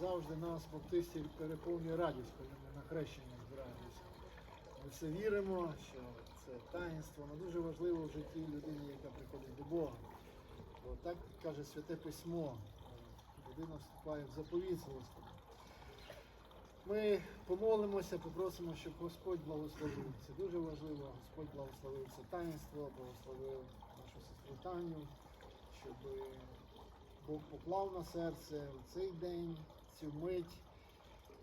завжди нас, баптистів, переповнює радість, коли ми на хрещення збираємося. Ми все віримо, що це таїнство, воно дуже важливо в житті людини, яка приходить до Бога. Бо так каже Святе Письмо, е, людина вступає в заповіт з Господом. Ми помолимося, попросимо, щоб Господь благословив. Це дуже важливо. Господь благословив це таїнство, благословив нашу сестру Таню, щоб Бог поклав на серце в цей день, цю мить,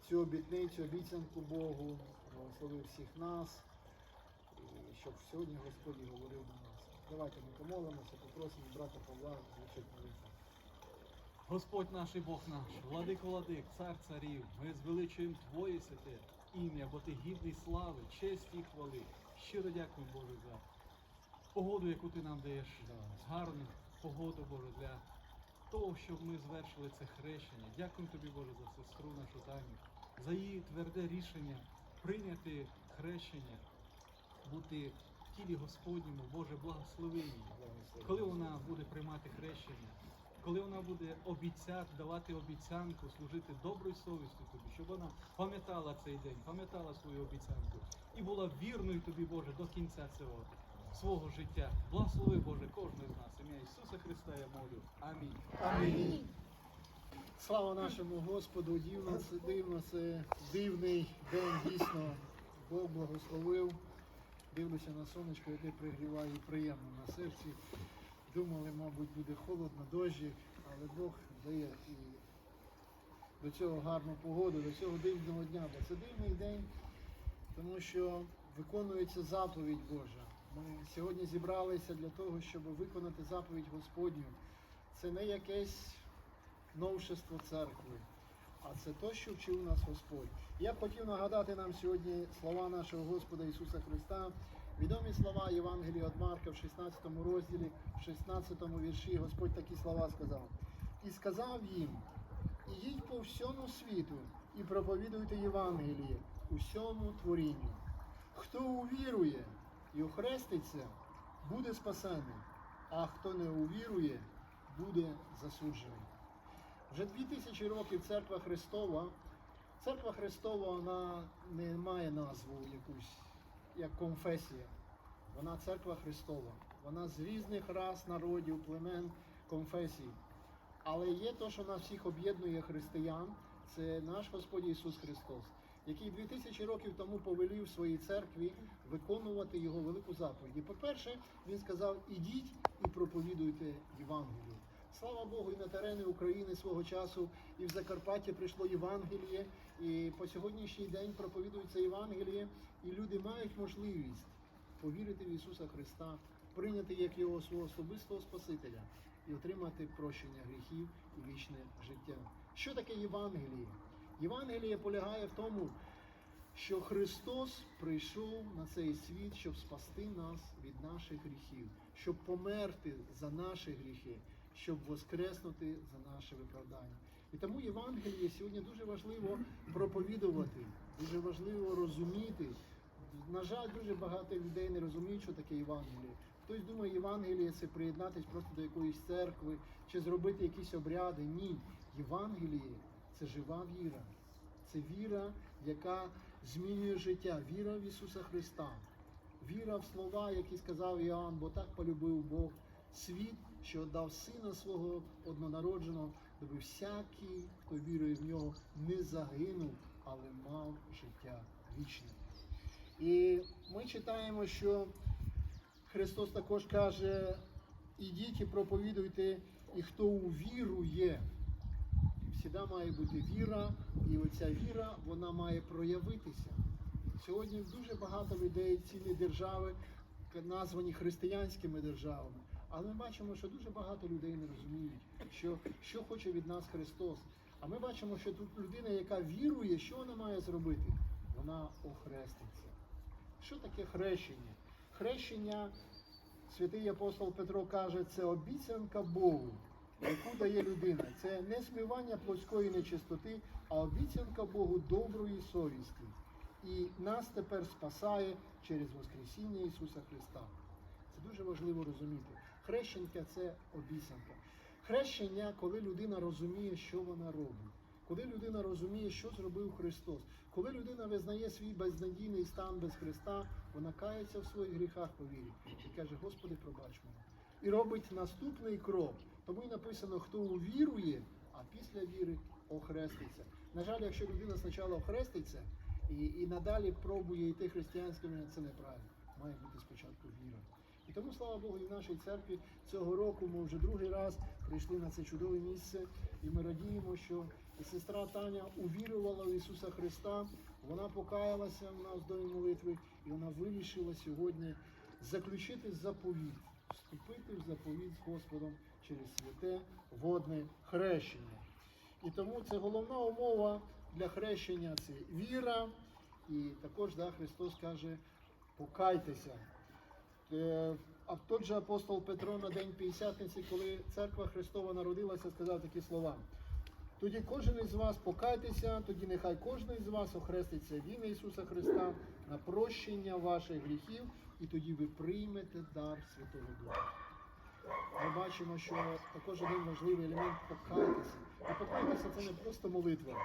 цю обітницю, обіцянку Богу, благословив всіх нас, і щоб сьогодні Господь говорив до нас. Давайте ми помолимося, попросимо брата Павла звучить молитву. Господь наш і Бог наш, владик владик, цар царів, ми звеличуємо Твоє святе ім'я, бо Ти гідний слави, честі і хвали. Щиро дякуємо, Боже, за погоду, яку ти нам даєш. Да. Гарну погоду, Боже, для того, щоб ми звершили це хрещення. Дякуємо тобі, Боже, за сестру нашу Таню, за її тверде рішення прийняти хрещення, бути в тілі Господньому, Боже, благослови її. Коли вона буде приймати хрещення, коли вона буде обіцяти, давати обіцянку, служити доброю совістю тобі, щоб вона пам'ятала цей день, пам'ятала свою обіцянку і була вірною тобі, Боже, до кінця цього свого життя. Благослови, Боже, кожного з нас. Ім'я Ісуса Христа я молю. Амінь. Амінь. Слава нашому Господу, дивно дивно, це дивний день, дійсно. Бог благословив. Дивлюся на сонечко, яке пригріває приємно на серці. Думали, мабуть, буде холодно, дощик, але Бог дає і до цього гарну погоду, до цього дивного дня. Бо це дивний день, тому що виконується заповідь Божа. Ми сьогодні зібралися для того, щоб виконати заповідь Господню. Це не якесь новшество церкви, а це те, що вчив нас Господь. Я б хотів нагадати нам сьогодні слова нашого Господа Ісуса Христа, відомі слова Євангелія від Марка в 16 розділі, в 16 вірші Господь такі слова сказав. І сказав їм: Ідіть по всьому світу і проповідуйте Євангеліє усьому творінню. Хто увірує і охреститься, буде спасений, а хто не увірує, буде засуджений. Вже дві тисячі років церква Христова. Церква Христова вона не має назву якусь як конфесія. Вона церква Христова. Вона з різних рас, народів, племен, конфесій. Але є те, що нас всіх об'єднує християн, це наш Господь Ісус Христос, який 2000 років тому повелів своїй церкві виконувати його велику заповідь. І по-перше, він сказав: ідіть і проповідуйте Євангелію. Слава Богу, і на терени України свого часу, і в Закарпатті прийшло Євангеліє, і по сьогоднішній день проповідується Євангеліє, і люди мають можливість повірити в Ісуса Христа, прийняти як Його свого особистого Спасителя і отримати прощення гріхів і вічне життя. Що таке Євангеліє? Євангеліє полягає в тому, що Христос прийшов на цей світ, щоб спасти нас від наших гріхів, щоб померти за наші гріхи, щоб воскреснути за наше виправдання. І тому Євангеліє сьогодні дуже важливо проповідувати, дуже важливо розуміти. На жаль, дуже багато людей не розуміють, що таке Євангеліє. Хтось думає, Євангеліє це приєднатись просто до якоїсь церкви чи зробити якісь обряди. Ні, Євангеліє це жива віра. Це віра, яка змінює життя, віра в Ісуса Христа, віра в слова, які сказав Іоанн, бо так полюбив Бог світ, що дав сина свого однонародженого, доби всякий, хто вірує в нього, не загинув, але мав життя вічне. І ми читаємо, що Христос також каже: ідіть і проповідуйте, і хто увірує. Всіда має бути віра, і оця віра вона має проявитися. Сьогодні дуже багато людей, цілі держави, названі християнськими державами. Але ми бачимо, що дуже багато людей не розуміють, що, що хоче від нас Христос. А ми бачимо, що тут людина, яка вірує, що вона має зробити? Вона охреститься. Що таке хрещення? Хрещення, святий апостол Петро каже, це обіцянка Богу, яку дає людина. Це не смивання плотської нечистоти, а обіцянка Богу доброї совісті. І нас тепер спасає через Воскресіння Ісуса Христа. Це дуже важливо розуміти. Хрещенка це обіцянка. Хрещення, коли людина розуміє, що вона робить. коли людина розуміє, що зробив Христос, коли людина визнає свій безнадійний стан без Христа, вона кається в своїх гріхах по і каже, Господи, пробач мене. І робить наступний крок. Тому і написано, хто увірує, а після віри охреститься. На жаль, якщо людина спочатку охреститься і, і надалі пробує йти християнськими, це неправильно. Має бути спочатку віра. І тому, слава Богу, і в нашій церкві цього року ми вже другий раз прийшли на це чудове місце, і ми радіємо, що сестра Таня увірувала в Ісуса Христа. Вона покаялася в нас до молитви, і вона вирішила сьогодні заключити заповіт, вступити в заповіт з Господом через святе водне хрещення. І тому це головна умова для хрещення це віра. І також да, Христос каже, покайтеся. Е, А тот же апостол Петро на день П'ятдесятниці, коли церква Христова народилася, сказав такі слова. Тоді кожен із вас покайтеся, тоді нехай кожен із вас охреститься в ім'я Ісуса Христа на прощення ваших гріхів, і тоді ви приймете дар Святого Духа. Ми бачимо, що також один важливий елемент покайтеся. І покайтеся це не просто молитва,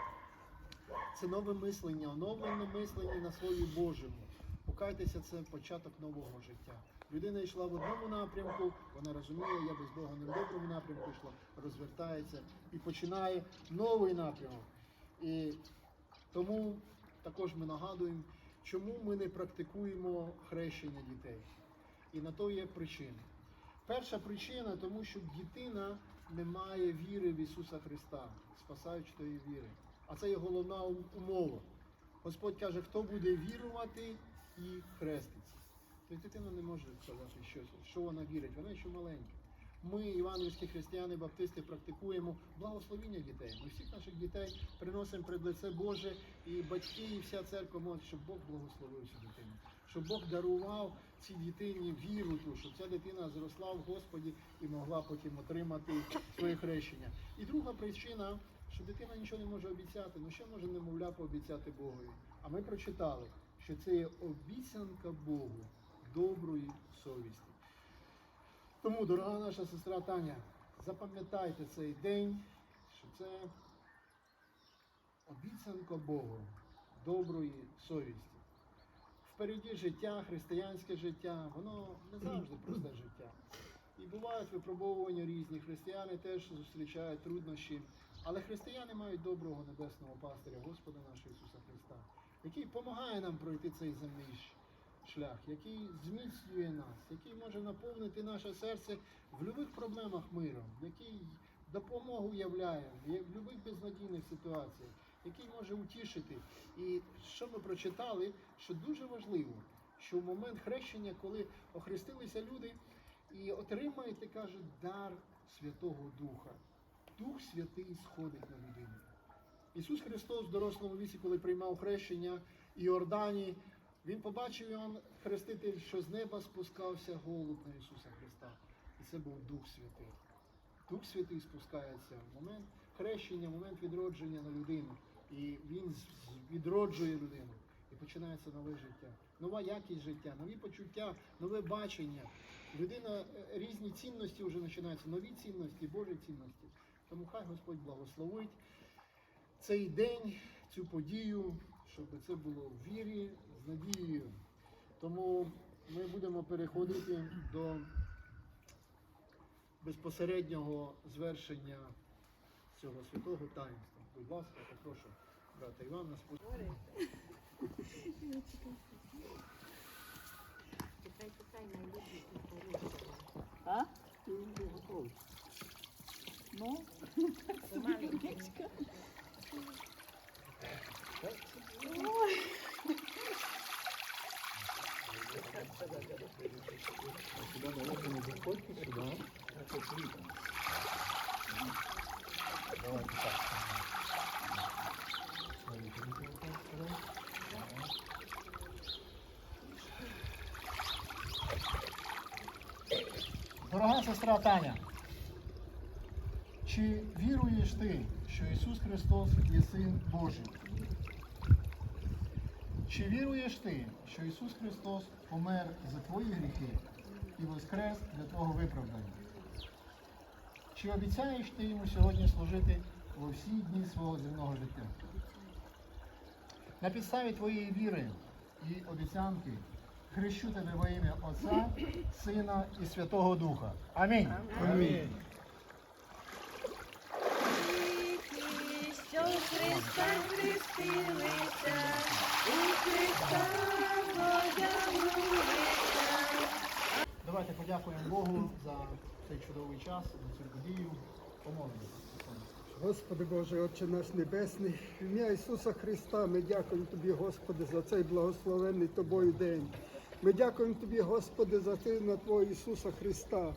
це нове мислення, оновлене мислення на Слові Божому. Покайтеся це початок нового життя. Людина йшла в одному напрямку, вона розуміє, я без Бога не в доброму напрямку йшла, розвертається і починає новий напрямок. І тому також ми нагадуємо, чому ми не практикуємо хрещення дітей. І на то є причини. Перша причина, тому що дитина не має віри в Ісуса Христа, спасаючої віри. А це є головна умова. Господь каже, хто буде вірувати і хреститься. Тобто дитина не може сказати, що, що вона вірить, вона ще маленька. Ми, євангельські християни, баптисти, практикуємо благословіння дітей. Ми всіх наших дітей приносимо пред лице Боже, і батьки, і вся церква молить, щоб Бог благословив цю дитину, щоб Бог дарував цій дитині віру ту, щоб ця дитина зросла в Господі і могла потім отримати своє хрещення. І друга причина, що дитина нічого не може обіцяти. Ну що може немовля пообіцяти Богові? А ми прочитали, що це є обіцянка Богу доброї совісті. Тому, дорога наша сестра Таня, запам'ятайте цей день, що це обіцянка Богу доброї совісті. Впереді життя, християнське життя, воно не завжди просте життя. І бувають випробовування різні. Християни теж зустрічають труднощі. Але християни мають доброго небесного пастиря, Господа нашого Ісуса Христа, який допомагає нам пройти цей земний шлях, який зміцнює нас, який може наповнити наше серце в будь-яких проблемах миром, який допомогу являє в будь-яких безнадійних ситуаціях, який може утішити. І що ми прочитали, що дуже важливо, що в момент хрещення, коли охрестилися люди, і отримаєте, каже, дар Святого Духа. Дух Святий сходить на людину. Ісус Христос в дорослому віці, коли приймав хрещення Іордані, Він побачив Іоанн Хреститель, що з неба спускався голуб на Ісуса Христа. І це був Дух Святий. Дух Святий спускається в момент хрещення, в момент відродження на людину. І він відроджує людину. І починається нове життя, нова якість життя, нові почуття, нове бачення. Людина е, різні цінності вже починаються, нові цінності, Божі цінності. Тому хай Господь благословить цей день, цю подію, щоб це було в вірі, з надією. Тому ми будемо переходити до безпосереднього звершення цього святого таїнства. Будь ласка, попрошу брата Івана. А? Ну, Помаленьку. Сюди давайте не заходьте сюди. Давайте так. Дорога сестра Таня, чи віруєш ти, що Ісус Христос є Син Божий? Чи віруєш ти, що Ісус Христос помер за твої гріхи і воскрес для твого виправдання? Чи обіцяєш ти йому сьогодні служити у всі дні свого земного життя. На підставі твоєї віри і обіцянки хрещу тебе во ім'я Отця, Сина і Святого Духа. Амінь. Амінь. Що в Христа хрестилися, у Христа одягнулися. Давайте подякуємо Богу за цей чудовий час, за цю подію. Помолимося. Господи Боже, Отче наш Небесний, в ім'я Ісуса Христа, ми дякуємо Тобі, Господи, за цей благословенний Тобою день. Ми дякуємо Тобі, Господи, за Сина Твого Ісуса Христа,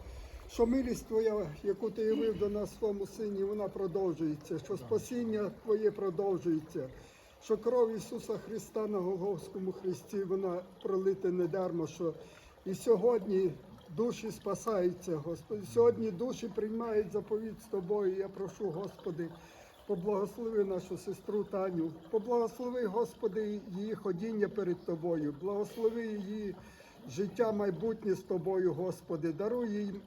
що милість Твоя, яку Ти явив до нас в своєму Сині, вона продовжується, що спасіння Твоє продовжується, що кров Ісуса Христа на Голговському Христі, вона пролита недармо, що і сьогодні душі спасаються, Господи. Сьогодні душі приймають заповідь з Тобою. Я прошу, Господи, поблагослови нашу сестру Таню, поблагослови, Господи, її ходіння перед Тобою, благослови її життя майбутнє з Тобою, Господи, даруй їй.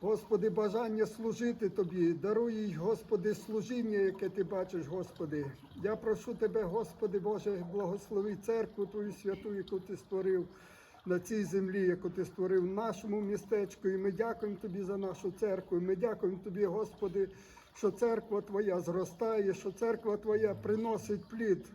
Господи, бажання служити Тобі, даруй їй, Господи, служіння, яке Ти бачиш, Господи. Я прошу Тебе, Господи Боже, благослови церкву Твою святу, яку Ти створив на цій землі, яку Ти створив в нашому містечку. І ми дякуємо Тобі за нашу церкву. І Ми дякуємо Тобі, Господи, що церква Твоя зростає, що церква Твоя приносить плід.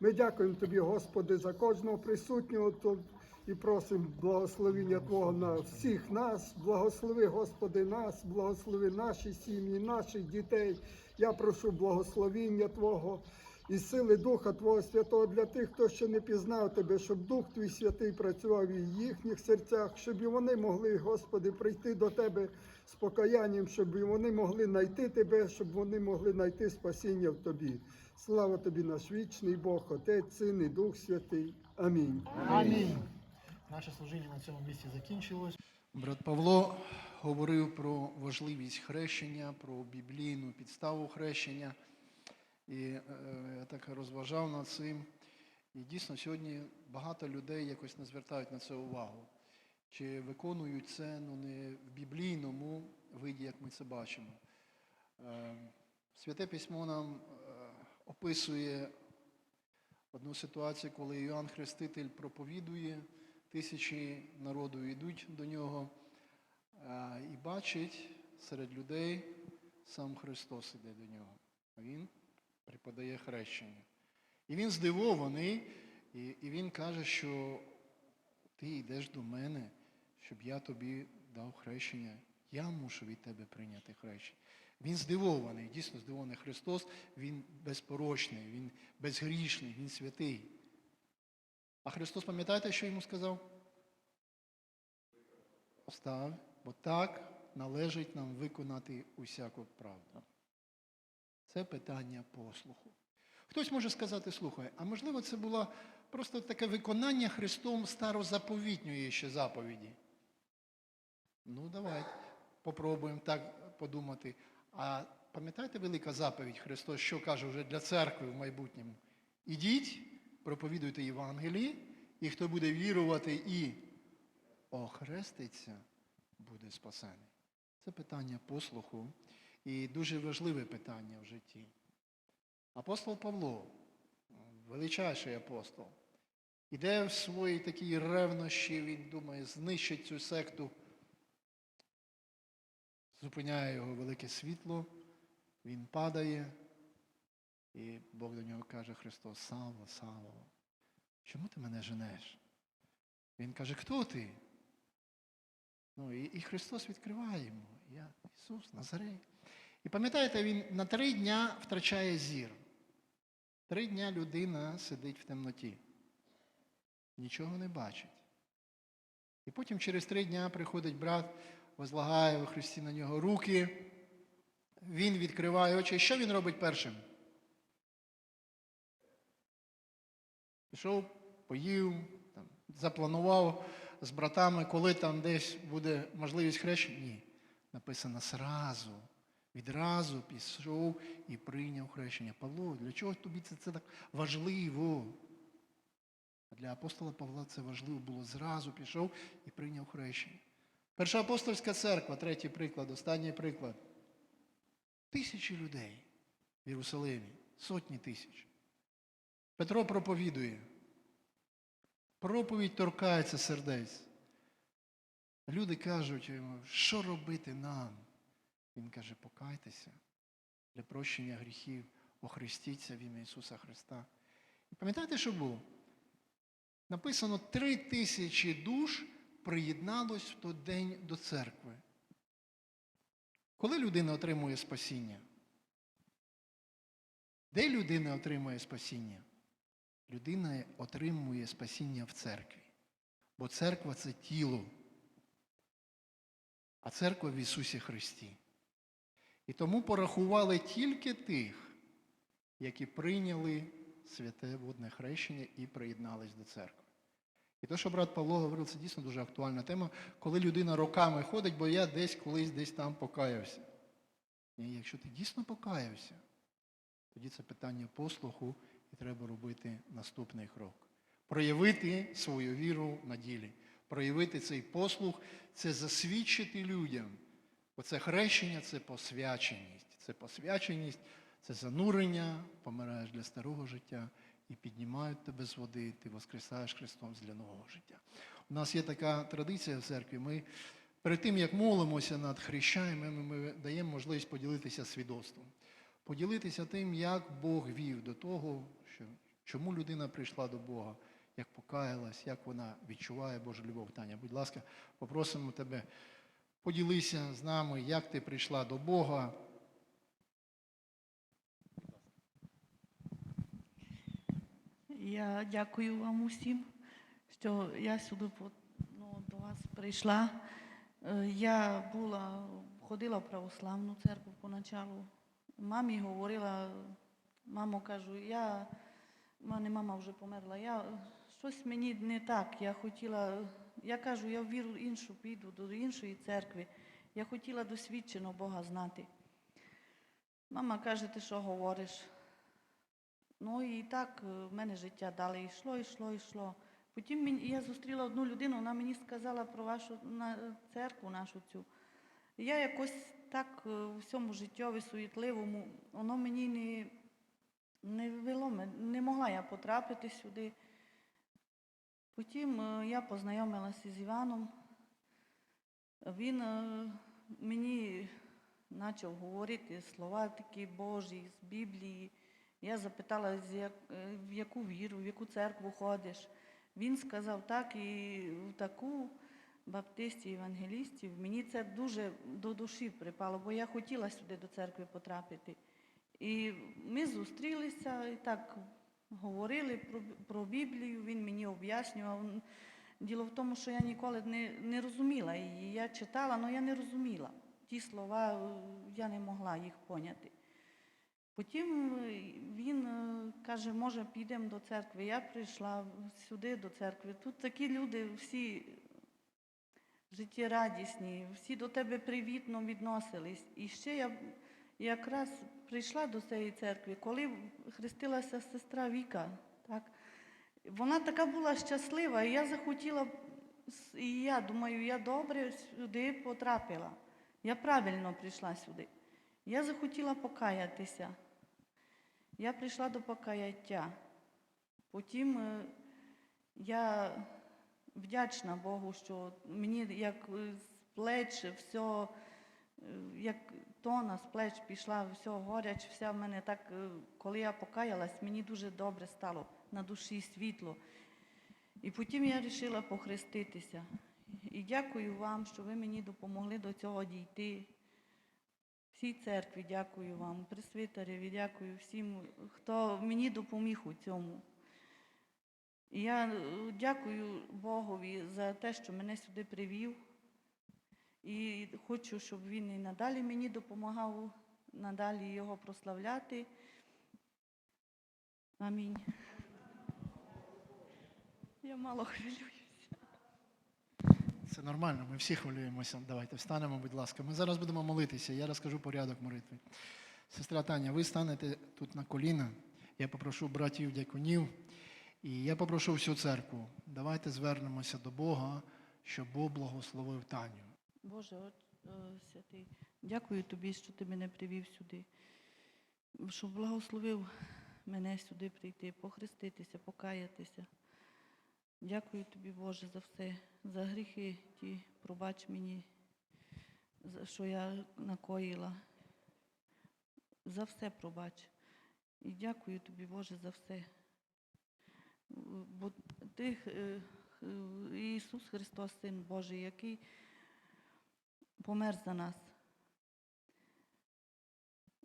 Ми дякуємо Тобі, Господи, за кожного присутнього тут і просимо благословення Твого на всіх нас. Благослови, Господи, нас, благослови наші сім'ї, наших дітей. Я прошу благословіння Твого і сили Духа Твого Святого для тих, хто ще не пізнав Тебе, щоб Дух Твій Святий працював і в їхніх серцях, щоб і вони могли, Господи, прийти до Тебе з покаянням, щоб вони могли знайти Тебе, щоб вони могли знайти спасіння в Тобі. Слава Тобі, наш вічний Бог, Отець, Син і Дух Святий. Амінь. Амінь. Наше служіння на цьому місці закінчилось. Брат Павло говорив про важливість хрещення, про біблійну підставу хрещення. І е, я так розважав над цим. І дійсно сьогодні багато людей якось не звертають на це увагу. Чи виконують це ну, не в біблійному виді, як ми це бачимо. Е, Святе письмо нам е, описує одну ситуацію, коли Іоанн Хреститель проповідує, тисячі народу йдуть до нього і бачить серед людей сам Христос іде до нього. Він преподає хрещення. І він здивований, і він каже, що ти йдеш до мене, щоб я тобі дав хрещення. Я мушу від тебе прийняти хрещення. Він здивований, дійсно здивований Христос, він безпорочний, він безгрішний, він святий. А Христос, пам'ятаєте, що йому сказав? Остав, бо так належить нам виконати усяку правду. Це питання послуху. Хтось може сказати, слухай, а можливо, це було просто таке виконання Христом старозаповітньої ще заповіді. Ну, давай попробуємо так подумати. А пам'ятаєте велика заповідь Христос, що каже вже для церкви в майбутньому? Ідіть, проповідуйте Євангелії, і хто буде вірувати і охреститься, буде спасений. Це питання послуху і дуже важливе питання в житті. Апостол Павло, величайший апостол, іде в своїй такій ревнощі, він думає, знищить цю секту, зупиняє його велике світло, він падає, і Бог до нього каже Христос, Савло, Савло, чому ти мене женеш? Він каже, хто ти? Ну, і, і Христос відкриває йому. Я Ісус, Назарей. І пам'ятаєте, він на три дня втрачає зір. Три дня людина сидить в темноті. Нічого не бачить. І потім через три дня приходить брат, возлагає у Христі на нього руки. Він відкриває очі. Що він робить першим? Пішов, поїв, там, запланував з братами, коли там десь буде можливість хрещення. Ні. Написано зразу. Відразу пішов і прийняв хрещення. Павло, для чого тобі це, це так важливо? Для апостола Павла це важливо було. Зразу пішов і прийняв хрещення. Перша апостольська церква, третій приклад, останній приклад. Тисячі людей. в Єрусалимі. Сотні тисяч. Петро проповідує. Проповідь торкається сердець. Люди кажуть йому, що робити нам? Він каже, покайтеся для прощення гріхів, охрестіться в ім'я Ісуса Христа. І пам'ятаєте, що було? Написано, три тисячі душ приєдналось в той день до церкви. Коли людина отримує спасіння? Де людина отримує спасіння? Людина отримує спасіння в церкві. Бо церква це тіло, а церква в Ісусі Христі. І тому порахували тільки тих, які прийняли святе водне хрещення і приєднались до церкви. І те, що брат Павло говорив, це дійсно дуже актуальна тема, коли людина роками ходить, бо я десь колись десь там покаявся. Ні, якщо ти дійсно покаявся, тоді це питання послуху, і треба робити наступний крок. Проявити свою віру на ділі. Проявити цей послух це засвідчити людям. Оце хрещення це посвяченість. Це посвяченість, це занурення, помираєш для старого життя і піднімають тебе з води, ти воскресаєш Христом для нового життя. У нас є така традиція в церкві. Ми перед тим, як молимося над хрещаєм, ми, ми даємо можливість поділитися свідоцтвом. Поділитися тим, як Бог вів до того, що, чому людина прийшла до Бога, як покаялась, як вона відчуває Божу любов. Таня, будь ласка, попросимо тебе, поділися з нами, як ти прийшла до Бога. Я дякую вам усім, що я сюди ну, до вас прийшла. Е, Я була, ходила в православну церкву поначалу. Мамі говорила, мамо, кажу, я, мене мама вже померла, я щось мені не так. Я хотіла, я кажу, я в віру іншу піду, до іншої церкви. Я хотіла досвідчено Бога знати. Мама каже, ти що говориш? Ну і так е, в мене життя далі йшло, йшло, йшло. Потім я зустріла одну людину, вона мені сказала про вашу церкву нашу цю. Я якось так е, у всьому життєві суетливому, воно мені не, не вело, не могла я потрапити сюди. Потім е, я познайомилася з Іваном. Він е, мені почав говорити слова такі Божі з Біблії. Я запитала, е, в яку віру, в яку церкву ходиш. Він сказав так, і в таку баптистів, евангелістів. Мені це дуже до душі припало, бо я хотіла сюди до церкви потрапити. І ми зустрілися і так говорили про, про Біблію, він мені об'яснював. Діло в тому, що я ніколи не, не розуміла її. Я читала, але я не розуміла. Ті слова е, я не могла їх поняти. Потім е, він е, каже, може, підемо до церкви. Я прийшла сюди до церкви. Тут такі люди всі життєрадісні, всі до тебе привітно відносились. І ще я якраз прийшла до цієї церкви, коли хрестилася сестра Віка. Так? Вона така була щаслива, і я захотіла, і я думаю, я добре сюди потрапила. Я правильно прийшла сюди. Я захотіла покаятися. Я прийшла до покаяття. Потім е, я вдячна Богу, що мені як е, з плеч все, е, як тона з плеч пішла, все горяч, вся в мене так, коли я покаялась, мені дуже добре стало на душі світло. І потім я вирішила похреститися. І дякую вам, що ви мені допомогли до цього дійти. Всій церкві дякую вам, пресвитереві, дякую всім, хто мені допоміг у цьому. Я е, дякую Богові за те, що мене сюди привів. І хочу, щоб він і надалі мені допомагав, надалі його прославляти. Амінь. Я мало хвилююся. Це нормально, ми всі хвилюємося. Давайте встанемо, будь ласка. Ми зараз будемо молитися. Я розкажу порядок молитви. Сестра Таня, ви станете тут на коліна. Я попрошу братів дякунів. І я попрошу всю церкву. Давайте звернемося до Бога, щоб Бог благословив Таню. Боже, от, е, святий, дякую тобі, що ти мене привів сюди. щоб благословив мене сюди прийти, похреститися, покаятися. Дякую тобі, Боже, за все, за гріхи ті, пробач мені, що я накоїла. За все пробач. І дякую тобі, Боже, за все. Бо ти, е, е, Ісус Христос, Син Божий, який помер за нас.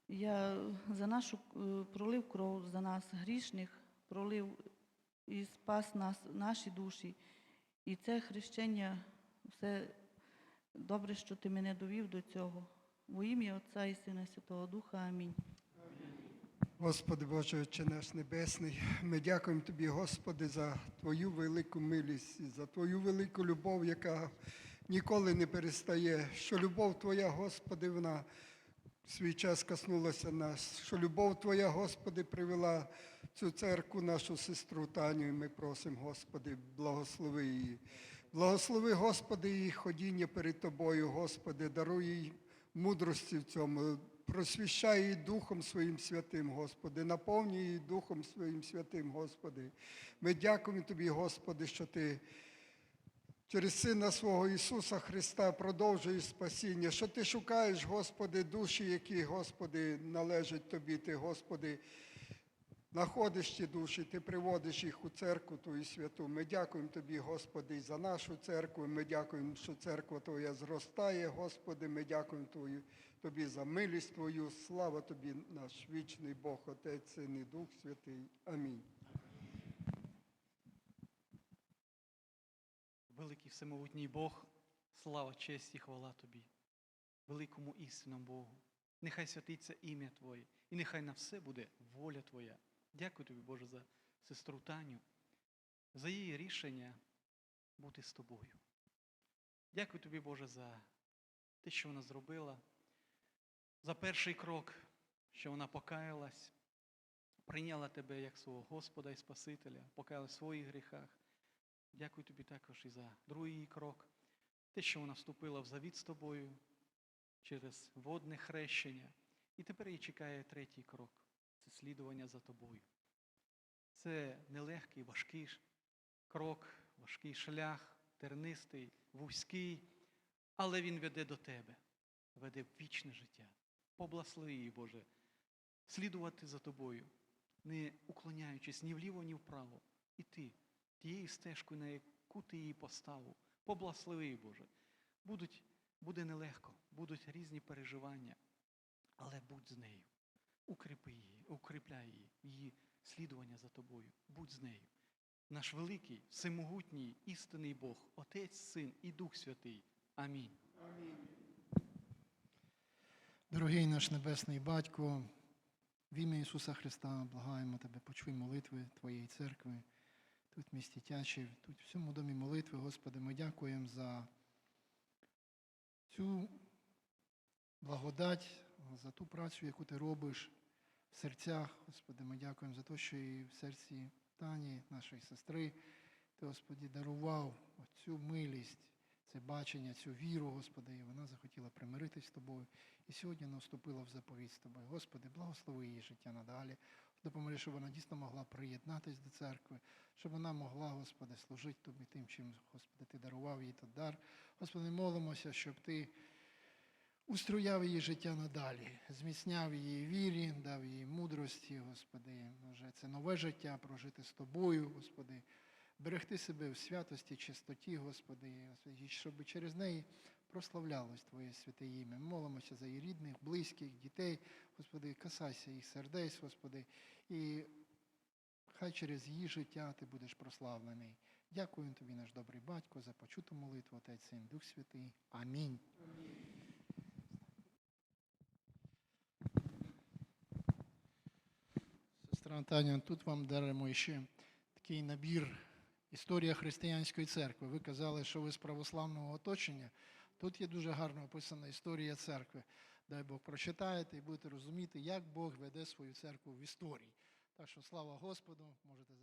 Я за нашу е, пролив кров за нас, грішних, пролив і спас нас, наші душі. І це хрещення, все добре, що ти мене довів до цього. Во ім'я Отця і Сина Святого Духа. Амінь. Господи Боже, Отче наш Небесний, ми дякуємо Тобі, Господи, за Твою велику милість, за Твою велику любов, яка ніколи не перестає. Що любов Твоя, Господи, вона свій час коснулася нас. Що любов Твоя, Господи, привела цю церкву, нашу сестру Таню, і ми просимо, Господи, благослови її. Благослови, Господи, її ходіння перед Тобою, Господи, даруй їй мудрості в цьому. Просвіщай її Духом Своїм Святим, Господи, наповнюй її Духом Своїм Святим, Господи. Ми дякуємо Тобі, Господи, що Ти через Сина свого Ісуса Христа продовжуєш спасіння, що Ти шукаєш, Господи, душі, які, Господи, належать Тобі, Ти, Господи, знаходиш ті душі, Ти приводиш їх у церкву Твою святу. Ми дякуємо Тобі, Господи, за нашу церкву. Ми дякуємо, що церква Твоя зростає, Господи. Ми дякуємо Твою, Тобі за милість Твою. Слава Тобі, наш вічний Бог, Отець, Син і Дух Святий. Амінь. Великий всемогутній Бог, слава, честь і хвала Тобі, великому істинному Богу. Нехай святиться ім'я Твоє, і нехай на все буде воля Твоя. Дякую Тобі, Боже, за сестру Таню, за її рішення бути з тобою. Дякую Тобі, Боже, за те, що вона зробила, за перший крок, що вона покаялась, прийняла Тебе як свого Господа і Спасителя, покаялась в своїх гріхах. Дякую тобі також і за другий крок, те, що вона вступила в завіт з тобою через водне хрещення. І тепер її чекає третій крок це слідування за тобою. Це нелегкий, важкий крок, важкий шлях, тернистий, вузький, але він веде до тебе, веде в вічне життя. Поблагослови її, Боже, слідувати за тобою, не уклоняючись ні вліво, ні вправо. І ти тією стежкою, на яку ти її поставив. Поблагослови, її, Боже. Будуть, буде нелегко, будуть різні переживання, але будь з нею. Укріпи її, укріпляй її, її слідування за тобою. Будь з нею. Наш великий, всемогутній, істинний Бог, Отець, Син і Дух Святий. Амінь. Дорогий наш Небесний Батько, в ім'я Ісуса Христа благаємо Тебе, почуй молитви Твоєї церкви, тут в місті Тячів, тут в всьому домі молитви, Господи, ми дякуємо за цю благодать, за ту працю, яку Ти робиш в серцях. Господи, ми дякуємо за те, що і в серці Тані, нашої сестри, Ти, Господи, дарував цю милість, це бачення, цю віру, Господи, і вона захотіла примиритись з Тобою. І сьогодні вона вступила в заповідь з тобою. Господи, благослови її життя надалі. Допоможи, щоб вона дійсно могла приєднатись до церкви, щоб вона могла, Господи, служити тобі тим, чим, Господи, Ти дарував їй той дар. Господи, молимося, щоб Ти устрояв її життя надалі, зміцняв її вірі, дав їй мудрості, Господи. Може, це нове життя прожити з тобою, Господи. Берегти себе в святості, чистоті, Господи, щоб через неї прославлялось Твоє святе ім'я. Молимося за її рідних, близьких, дітей. Господи, касайся їх сердець, Господи, і хай через її життя Ти будеш прославлений. Дякую Тобі, наш добрий батько, за почуту молитву, Отець Син, Дух Святий. Амінь. Сестра Антоніо, тут вам даримо ще такий набір Історія християнської церкви. Ви казали, що ви з православного оточення. Тут є дуже гарно описана історія церкви. Дай Бог прочитаєте і будете розуміти, як Бог веде свою церкву в історії. Так що слава Господу, можете